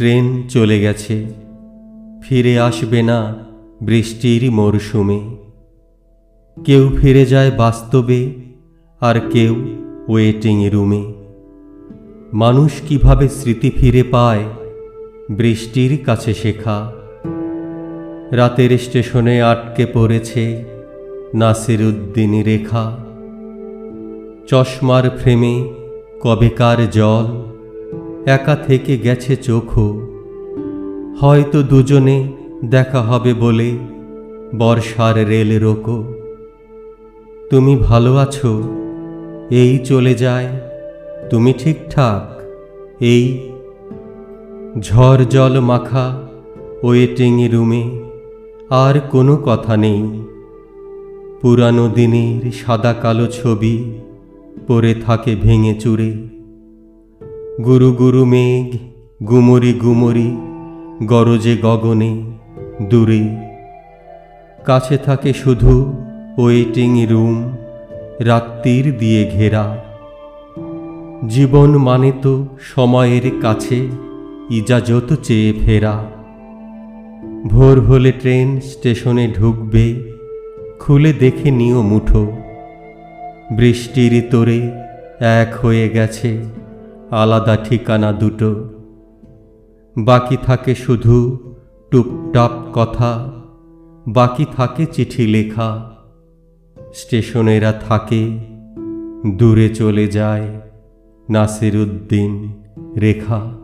Train চলে গেছে। ফিরে আসবে না বৃষ্টির মরশুমে। কেউ ফিরে যায় বাস্তবে আর কেউ ওয়েটিং রুমে। মানুষ কীভাবে স্মৃতি ফিরে পায় বৃষ্টির কাছে শেখা। রাতের স্টেশনে আটকে পড়েছে নাসির উদ্দিন রেখা। চশমার ফ্রেমে কবেকার জল একা থেকে গেছে চোখও। হয়তো দুজনে দেখা হবে বলে বর্ষার রেল রোকো। তুমি ভালো আছো? এই চলে যায়। তুমি ঠিকঠাক? এই? ঝড় জল মাখা ওয়েটিং রুমে আর কোনো কথা নেই। পুরানো দিনের সাদা কালো ছবি পড়ে থাকে ভেঙে চুরে। গুরু গুরু মেঘ, গুমরি গুমরি গরজে গগনে, দূরে। কাছে থাকে শুধু ওয়েটিং রুম, রাত্রির দিয়ে ঘেরা। জীবন মানে তো সময়ের কাছে ইজাজত চেয়ে ফেরা। ভোর হলে ট্রেন স্টেশনে ঢুকবে, খুলে দেখে নিও মুঠো। বৃষ্টির তোরে এক হয়ে গেছে। আলাদা ঠিকানা দুটো। বাকি থাকে শুধু টুপটাপ কথা, বাকি থাকে চিঠি লেখা। স্টেশনেরা থাকে, দূরে চলে যায় নাসিরউদ্দিন রেখা।